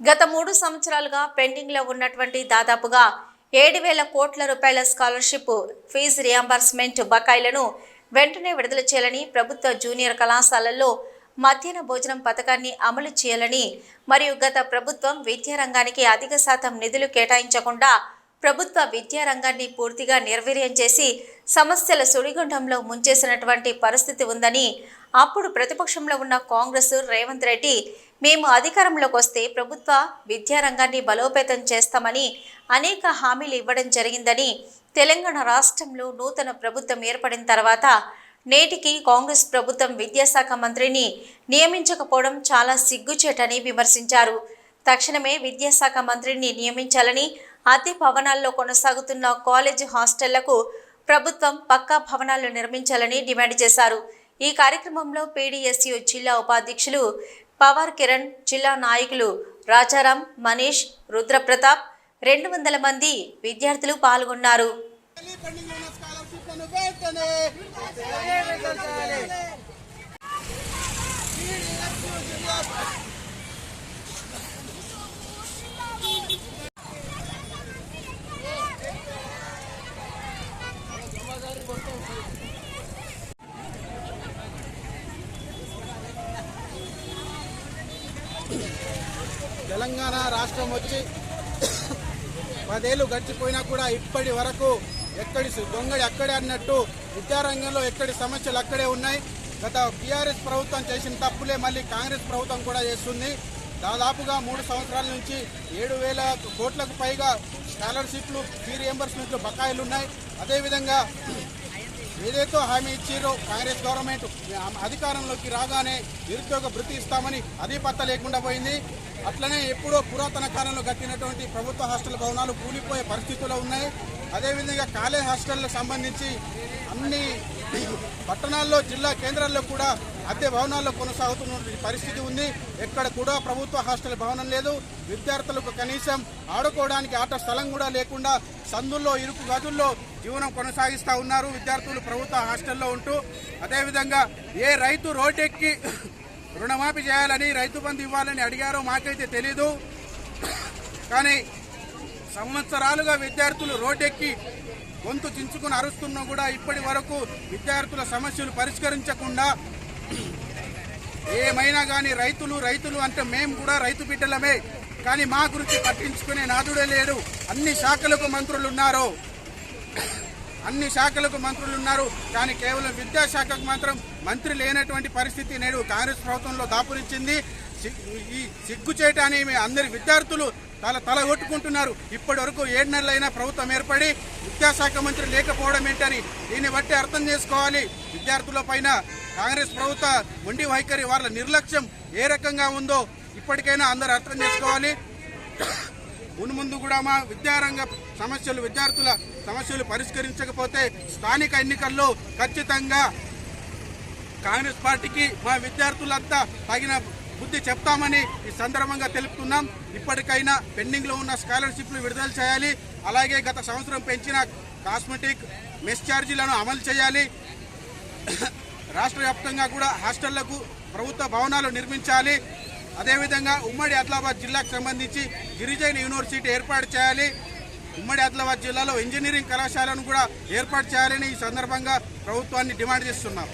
గత మూడు సంవత్సరాలుగా పెండింగ్లో ఉన్నటువంటి దాదాపుగా ఏడు వేల కోట్ల రూపాయల స్కాలర్షిప్ ఫీజు రియంబర్స్మెంట్ బకాయిలను వెంటనే విడుదల చేయాలని ప్రభుత్వ జూనియర్ కళాశాలల్లో మధ్యాహ్న భోజనం పథకాన్ని అమలు చేయాలని మరియు గత ప్రభుత్వం విద్యారంగానికి అధిక శాతం నిధులు కేటాయించకుండా ప్రభుత్వ విద్యారంగాన్ని పూర్తిగా నిర్వీర్యం చేసి సమస్యల సుడిగుండంలో ముంచేసినటువంటి పరిస్థితి ఉందని అప్పుడు ప్రతిపక్షంలో ఉన్న కాంగ్రెస్ రేవంత్ రెడ్డి మేము అధికారంలోకి వస్తే ప్రభుత్వ విద్యారంగాన్ని బలోపేతం చేస్తామని అనేక హామీలు ఇవ్వడం జరిగిందని తెలంగాణ రాష్ట్రంలో నూతన ప్రభుత్వం ఏర్పడిన తర్వాత నేటికి కాంగ్రెస్ ప్రభుత్వం విద్యాశాఖ మంత్రిని నియమించకపోవడం చాలా సిగ్గుచేటని విమర్శించారు. తక్షణమే విద్యాశాఖ మంత్రిని నియమించాలని అద్దె భవనాల్లో కొనసాగుతున్న కాలేజ్ హాస్టళ్ళకు ప్రభుత్వం పక్కా భవనాలు నిర్మించాలని డిమాండ్ చేశారు. ఈ కార్యక్రమంలో పీడీఎస్యు జిల్లా ఉపాధ్యక్షులు పవర్ కిరణ్ జిల్లా నాయకులు రాజారాం మనీష్ రుద్రప్రతాప్ రెండు వందల మంది విద్యార్థులు పాల్గొన్నారు. తెలంగాణ రాష్ట్రం వచ్చి పదేళ్ళు గడిచిపోయినా కూడా ఇప్పటి వరకు ఎక్కడి దొంగడి అక్కడే అన్నట్టు విద్యారంగంలో ఎక్కడి సమస్యలు అక్కడే ఉన్నాయి. గత బీఆర్ఎస్ ప్రభుత్వం చేసిన తప్పులే మళ్ళీ కాంగ్రెస్ ప్రభుత్వం కూడా చేస్తుంది. దాదాపుగా మూడు సంవత్సరాల నుంచి ఏడు వేల కోట్లకు పైగా స్కాలర్షిప్లు ఫీ రియంబర్స్మెంట్లు బకాయిలు ఉన్నాయి. అదేవిధంగా ఏదైతే హామీ ఇచ్చారో కాంగ్రెస్ గవర్నమెంట్ అధికారంలోకి రాగానే నిరుద్యోగ భృతి ఇస్తామని అదే పత్త లేకుండా పోయింది. అట్లనే ఎప్పుడో పురాతన కాలంలో కట్టినటువంటి ప్రభుత్వ హాస్టల్ భవనాలు కూలిపోయే పరిస్థితుల్లో ఉన్నాయి. అదేవిధంగా కాలేజ్ హాస్టళ్ళకు సంబంధించి అన్ని పట్టణాల్లో జిల్లా కేంద్రాల్లో కూడా అద్దె భవనాల్లో కొనసాగుతున్న పరిస్థితి ఉంది. ఎక్కడ కూడా ప్రభుత్వ హాస్టల్ భవనం లేదు. విద్యార్థులకు కనీసం ఆడుకోవడానికి ఆట స్థలం కూడా లేకుండా సందుల్లో ఇరుకు గదుల్లో జీవనం కొనసాగిస్తూ ఉన్నారు విద్యార్థులు ప్రభుత్వ హాస్టల్లో ఉంటూ. అదేవిధంగా ఏ రైతు రోడ్డెక్కి రుణమాఫీ చేయాలని రైతు బంధు ఇవ్వాలని అడిగారో మాకైతే తెలీదు. కానీ సంవత్సరాలుగా విద్యార్థులు రోడ్డెక్కి గొంతు చించుకుని అరుస్తున్నా కూడా ఇప్పటి వరకు విద్యార్థుల సమస్యలు పరిష్కరించకుండా ఏమైనా కానీ రైతులు రైతులు అంటే మేము కూడా రైతు బిడ్డలమే. కానీ మా గురించి పట్టించుకునే నాదుడే లేడు. అన్ని శాఖలకు మంత్రులు ఉన్నారు అన్ని శాఖలకు మంత్రులు ఉన్నారు కానీ కేవలం విద్యాశాఖకు మాత్రం మంత్రి లేనటువంటి పరిస్థితి నేడు కాంగ్రెస్ ప్రభుత్వంలో దాపురించింది. ఈ సిగ్గు చేయటాన్ని అందరి విద్యార్థులు తల తల కొట్టుకుంటున్నారు. ఇప్పటి వరకు ఏడు నెలలైనా ప్రభుత్వం ఏర్పడి విద్యాశాఖ మంత్రి లేకపోవడం ఏంటని దీన్ని బట్టి అర్థం చేసుకోవాలి. విద్యార్థుల పైన కాంగ్రెస్ ప్రభుత్వ మొండి వైఖరి వాళ్ళ నిర్లక్ష్యం ఏ రకంగా ఉందో ఇప్పటికైనా అందరూ అర్థం చేసుకోవాలి. మునుముందు కూడా మా విద్యారంగ సమస్యలు విద్యార్థుల సమస్యలు పరిష్కరించకపోతే స్థానిక ఎన్నికల్లో ఖచ్చితంగా కాంగ్రెస్ పార్టీకి మా విద్యార్థులంతా తగిన బుద్ధి చెప్తామని ఈ సందర్భంగా తెలుపుతున్నాం. ఇప్పటికైనా పెండింగ్లో ఉన్న స్కాలర్షిప్లు విడుదల చేయాలి. అలాగే గత సంవత్సరం పెంచిన కాస్మెటిక్ మెస్ ఛార్జీలను అమలు చేయాలి. రాష్ట్ర వ్యాప్తంగా కూడా హాస్టళ్ళకు ప్రభుత్వ భవనాలు నిర్మించాలి. అదేవిధంగా ఉమ్మడి ఆదిలాబాద్ జిల్లాకు సంబంధించి గిరిజన యూనివర్సిటీ ఏర్పాటు చేయాలి. ఉమ్మడి ఆదిలాబాద్ జిల్లాలో ఇంజనీరింగ్ కళాశాలను కూడా ఏర్పాటు చేయాలని ఈ సందర్భంగా ప్రభుత్వాన్ని డిమాండ్ చేస్తున్నాం